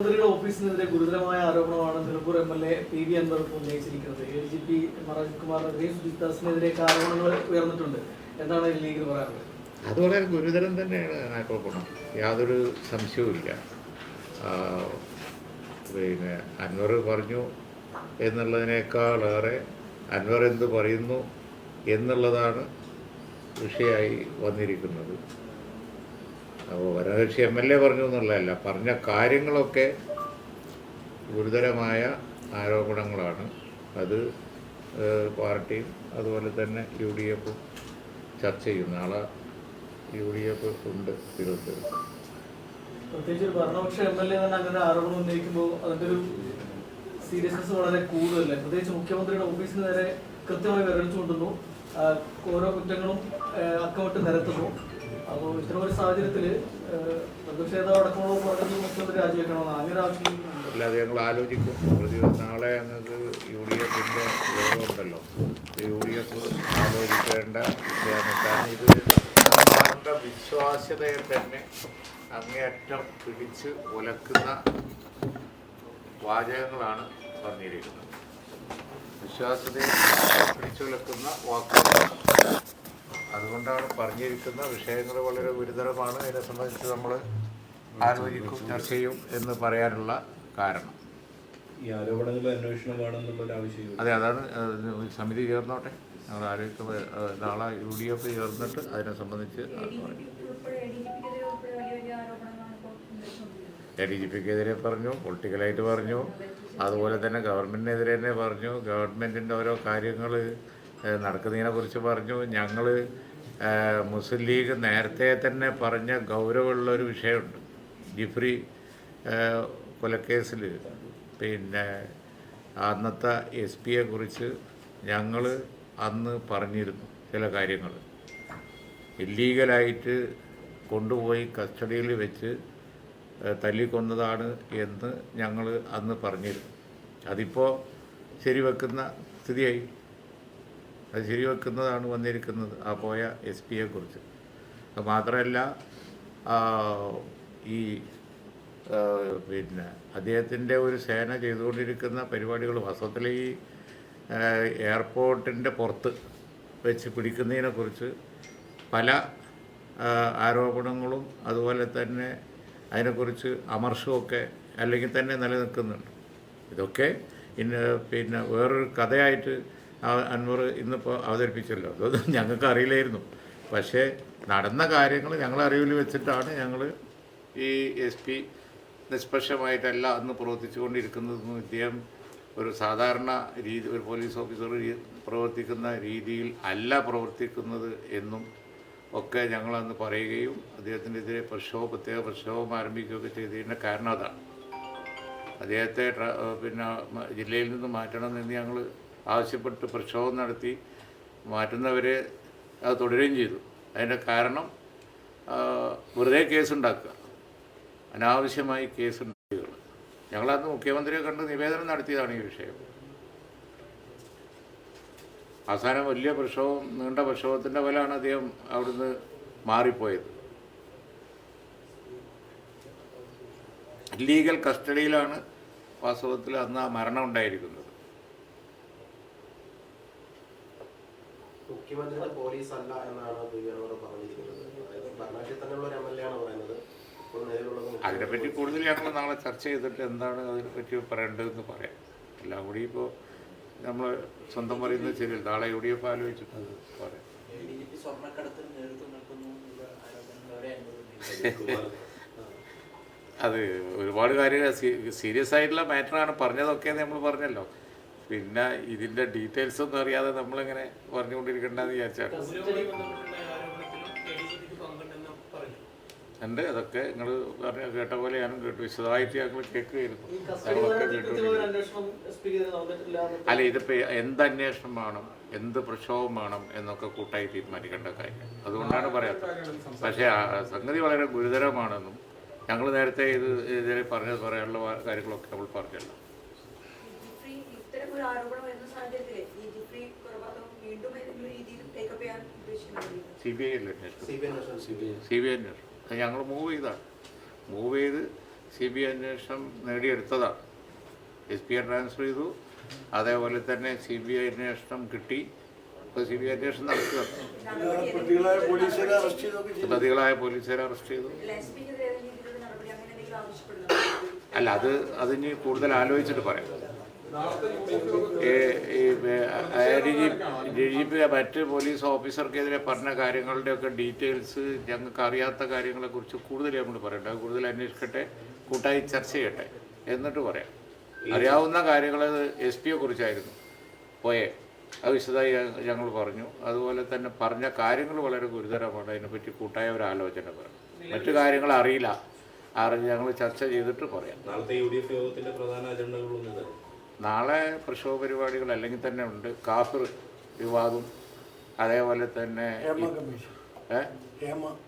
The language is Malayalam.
മന്ത്രിയുടെ ഓഫീസിനെതിരെ ഗുരുതരമായ ആരോപണമാണ് Nilambur M L A P V Anvar ഉന്നയിച്ചിരിക്കുന്നത്. A G P Manoj കുമാറിനെതിരെയും സുജിത് ദാസിനെതിരെ ആരോപണങ്ങൾ ഉയർന്നിട്ടുണ്ട്. എന്താണ് ലീഗിൽ പറയാറുള്ളത് അത് വളരെ ഗുരുതരം തന്നെയാണ് ആരോപണം. യാതൊരു സംശയവുമില്ല പിന്നെ അൻവർ പറഞ്ഞു എന്നുള്ളതിനേക്കാളേറെ അൻവർ എന്ത് പറയുന്നു എന്നുള്ളതാണ് വിഷയമായി വന്നിരിക്കുന്നത്. അപ്പോൾ വരണകക്ഷി എം എൽ എ പറഞ്ഞു എന്നുള്ളതല്ല പറഞ്ഞ കാര്യങ്ങളൊക്കെ ഗുരുതരമായ ആരോപണങ്ങളാണ്. അത് പാർട്ടിയും അതുപോലെ തന്നെ യു ഡി എഫും ചർച്ച ചെയ്യുന്ന. ആളെ യു ഡി എഫ് ഉണ്ട് തിരുവനന്തപുരത്ത്. പ്രത്യേകിച്ച് ഭരണപക്ഷ എം എൽ എ തന്നെ അങ്ങനെ ആരോപണം ഉന്നയിക്കുമ്പോൾ അതിന്റെ ഒരു സീരിയസ്നെസ് വളരെ കൂടുതലല്ലേ? പ്രത്യേകിച്ച് മുഖ്യമന്ത്രിയുടെ ഓഫീസിന് നേരെ കൃത്യമായി വിരലിച്ചു ചൂണ്ടുന്നു ഓരോ കുറ്റങ്ങളും അക്കമിട്ട് നിരത്തുന്നു. അപ്പോൾ ഇത്തരം ഒരു സാഹചര്യത്തിൽ അല്ലാതെ ഞങ്ങൾ ആലോചിക്കും. നാളെ ഞങ്ങൾക്ക് യു ഡി എഫിന്റെ യോഗമുണ്ടല്ലോ യു ഡി എഫ് ആലോചിക്കേണ്ട വിഷയമാണ്. കാരണം ഇത് നമ്മളുടെ വിശ്വാസ്യതയെ തന്നെ അങ്ങേയറ്റം പിടിച്ച് ഉലക്കുന്ന വാചകങ്ങളാണ് പറഞ്ഞിരിക്കുന്നത്. വിശ്വാസ്യതയെ പിടിച്ചുലക്കുന്ന വാക്കുകളാണ് അതുകൊണ്ടാണ് പറഞ്ഞിരിക്കുന്ന വിഷയങ്ങൾ വളരെ ഗുരുതരമാണ്. അതിനെ സംബന്ധിച്ച് നമ്മൾ ആലോചിക്കും ചർച്ച ചെയ്യും എന്ന് പറയാനുള്ള കാരണം. ഈ ആരോപണങ്ങൾ അന്വേഷണം ആവശ്യം അതെ അതാണ് സമിതി ചേർന്നോട്ടെ. ഞങ്ങൾ ആലോചിക്കുമ്പോൾ നാളെ യു ഡി എഫ് ചേർന്നിട്ട് അതിനെ സംബന്ധിച്ച് എ ഡി ജി പിക്കെതിരെ പറഞ്ഞു പൊളിറ്റിക്കലായിട്ട് പറഞ്ഞു അതുപോലെ തന്നെ ഗവൺമെന്റിനെതിരെ തന്നെ പറഞ്ഞു. ഗവൺമെന്റിന്റെ ഓരോ കാര്യങ്ങൾ നടക്കുന്നതിനെ കുറിച്ച് പറഞ്ഞു. ഞങ്ങൾ മുസ്ലിം ലീഗ് നേരത്തെ തന്നെ പറഞ്ഞ ഗൗരവമുള്ള ഒരു വിഷയമുണ്ട്. ജിഫ്രി കൊലക്കേസിൽ പിന്നെ അന്നത്തെ എസ് പിയെ കുറിച്ച് ഞങ്ങൾ അന്ന് പറഞ്ഞിരുന്നു ചില കാര്യങ്ങൾ. ഇല്ലീഗലായിട്ട് കൊണ്ടുപോയി കസ്റ്റഡിയിൽ വെച്ച് തല്ലിക്കൊന്നതാണ് എന്ന് ഞങ്ങൾ അന്ന് പറഞ്ഞിരുന്നു. അതിപ്പോൾ ശരിവെക്കുന്ന സ്ഥിതിയായി. അത് ശരിവെക്കുന്നതാണ് വന്നിരിക്കുന്നത് ആ പോയ എസ് പിയെ കുറിച്ച്. അത് മാത്രമല്ല ഈ പിന്നെ അദ്ദേഹത്തിന്റെ ഒരു സേന ചെയ്തുകൊണ്ടിരിക്കുന്ന പരിപാടികൾ വാസ്തവത്തിൽ ഈ എയർപോർട്ടിന്റെ പുറത്ത് വെച്ച് പിടിക്കുന്നതിനെക്കുറിച്ച് പല ആരോപണങ്ങളും അതുപോലെ തന്നെ അതിനെക്കുറിച്ച് അമർഷമൊക്കെ അല്ലെങ്കിൽ തന്നെ നിലനിൽക്കുന്നുണ്ട്. ഇതൊക്കെ ഇന്ന് പിന്നെ വേറൊരു കഥയായിട്ട് അൻവർ ഇന്നിപ്പോൾ അവതരിപ്പിച്ചല്ലോ. അതൊന്നും ഞങ്ങൾക്ക് അറിയില്ലായിരുന്നു പക്ഷേ നടന്ന കാര്യങ്ങൾ ഞങ്ങൾ അറിവിൽ വെച്ചിട്ടാണ് ഞങ്ങൾ ഈ എസ് പി നിഷ്പക്ഷമായിട്ടല്ല അന്ന് പ്രവർത്തിച്ചു കൊണ്ടിരിക്കുന്നതെന്നും ഇദ്ദേഹം ഒരു സാധാരണ രീതി ഒരു പോലീസ് ഓഫീസർ പ്രവർത്തിക്കുന്ന രീതിയിൽ അല്ല പ്രവർത്തിക്കുന്നത് എന്നും ഒക്കെ ഞങ്ങളന്ന് പറയുകയും അദ്ദേഹത്തിനെതിരെ പ്രക്ഷോഭം പ്രത്യേക പ്രക്ഷോഭം ആരംഭിക്കുകയൊക്കെ ചെയ്തതിന്റെ കാരണം അതാണ്. അദ്ദേഹത്തെ പിന്നെ ജില്ലയിൽ നിന്ന് മാറ്റണമെന്ന് ഞങ്ങൾ ആവശ്യപ്പെട്ട് പ്രക്ഷോഭം നടത്തി മാറ്റുന്നവരെ അത് തുടരുകയും ചെയ്തു. അതിന്റെ കാരണം വെറുതെ കേസുണ്ടാക്കുക. അനാവശ്യമായി കേസുണ്ടാക്കുക ഞങ്ങളന്ന് മുഖ്യമന്ത്രിയെ കണ്ട് നിവേദനം നടത്തിയതാണ് ഈ വിഷയം. അവസാനം വലിയ പ്രക്ഷോഭം നീണ്ട പ്രക്ഷോഭത്തിന്റെ ഫലമാണ് അദ്ദേഹം അവിടുന്ന് മാറിപ്പോയത്. ലീഗൽ കസ്റ്റഡിയിലാണ് വാസ്തവത്തിൽ അന്ന് ആ മരണം ഉണ്ടായിരിക്കുന്നത്. മുഖ്യമന്ത്രിയുടെ പോലീസ് അല്ല എന്നാണ് അൻവർ പറഞ്ഞിരിക്കുന്നത്. അതായത് ഭരണകക്ഷി തന്നെയുള്ള ഒരു എം എൽ എ ആണ് പറയുന്നത്. അതിനെപ്പറ്റി കൂടുതൽ ഞങ്ങൾ നാളെ ചർച്ച ചെയ്തിട്ട് എന്താണ് അതിനെപ്പറ്റി പറയേണ്ടതെന്ന് പറയാം. എല്ലാം കൂടി ഇപ്പോൾ നമ്മൾ സ്വന്തം പറയുന്നത് ശരിയല്ല. നാളെ യു ഡി എഫ് ആലോചിച്ചിട്ട് പറയാം അത് ഒരുപാട് കാര്യങ്ങൾ സീരിയസ് ആയിട്ടുള്ള മാറ്ററാണ് പറഞ്ഞതൊക്കെ നമ്മൾ പറഞ്ഞല്ലോ. പിന്നെ ഇതിന്റെ ഡീറ്റെയിൽസ് ഒന്നും അറിയാതെ നമ്മളിങ്ങനെ പറഞ്ഞുകൊണ്ടിരിക്കണ്ടെന്ന് വിചാരിച്ചാണ്. ഉണ്ട് അതൊക്കെ നിങ്ങൾ പറഞ്ഞ കേട്ട പോലെ ഞാനും കേട്ടു. വിശദമായിട്ട് ഞങ്ങൾ കേൾക്കുകയായിരുന്നു ഞങ്ങളൊക്കെ കേട്ടു അല്ല ഇതിപ്പോൾ എന്ത് അന്വേഷണം വേണം എന്ത് പ്രക്ഷോഭം വേണം എന്നൊക്കെ കൂട്ടായി തീരുമാനിക്കേണ്ട കാര്യം അതുകൊണ്ടാണ് പറയാത്തത്. പക്ഷേ സംഗതി വളരെ ഗുരുതരമാണെന്നും ഞങ്ങൾ നേരത്തെ ഇത് ഇതിൽ പറഞ്ഞത് പറയാനുള്ള കാര്യങ്ങളൊക്കെ നമ്മൾ പറഞ്ഞല്ലോ ജിഫ്രി ഇത്തരം ഒരു ആരോപണം വരുന്ന സാഹചര്യത്തിൽ ഈ ജിഫ്രി കൊലപാതകം വീണ്ടും ഏതെങ്കിലും രീതിയിൽ ടേക്കപ്പ് ചെയ്യാൻ ഉദ്ദേശിക്കുന്നുണ്ട് സി ബി ഐ അല്ലേ അന്വേഷണം. C B I. ഐ അന്വേഷണം. അത് ഞങ്ങൾ മൂവ് ചെയ്താണ്. മൂവ് ചെയ്ത് സി ബി ഐ അന്വേഷണം നേടിയെടുത്തതാണ്. എസ് പിയെ ട്രാൻസ്ഫർ ചെയ്തു. അതേപോലെ തന്നെ സി ബി ഐ അന്വേഷണം കിട്ടി. ഇപ്പോൾ സി ബി ഐ അന്വേഷണം നടക്കുകയാണ് പ്രതികളായ പോലീസുകാരെ അറസ്റ്റ് ചെയ്തു അല്ല അത് അതിന് കൂടുതൽ ആലോചിച്ചിട്ട് പറയാം. ഡി ജി പി മറ്റ് പോലീസ് ഓഫീസർക്കെതിരെ പറഞ്ഞ കാര്യങ്ങളുടെയൊക്കെ ഡീറ്റെയിൽസ് ഞങ്ങൾക്ക് അറിയാത്ത കാര്യങ്ങളെ കുറിച്ച് കൂടുതൽ നമ്മൾ പറയട്ടെ. കൂടുതൽ അന്വേഷിക്കട്ടെ കൂട്ടായി ചർച്ച ചെയ്യട്ടെ എന്നിട്ട് പറയാം. അറിയാവുന്ന കാര്യങ്ങൾ എസ് പിയെ കുറിച്ചായിരുന്നു. പോയെ അത് വിശദമായി ഞങ്ങൾ പറഞ്ഞു. അതുപോലെ തന്നെ പറഞ്ഞ കാര്യങ്ങൾ വളരെ ഗുരുതരമാണ്. അതിനെപ്പറ്റി കൂട്ടായ ഒരു ആലോചന പറയാം മറ്റു കാര്യങ്ങൾ അറിയില്ല. അറിഞ്ഞ് ഞങ്ങൾ ചർച്ച ചെയ്തിട്ട് പറയാം. നാളത്തെ യു ഡി എഫ് യോഗത്തിന്റെ പ്രധാന ഇതാണ് നാളെ പ്രക്ഷോഭ പരിപാടികൾ അല്ലെങ്കിൽ തന്നെ ഉണ്ട്. കാസർ വിവാദം അതേപോലെ തന്നെ ഹേമ കമ്മീഷൻ. ഏ? ഹേമ. ആ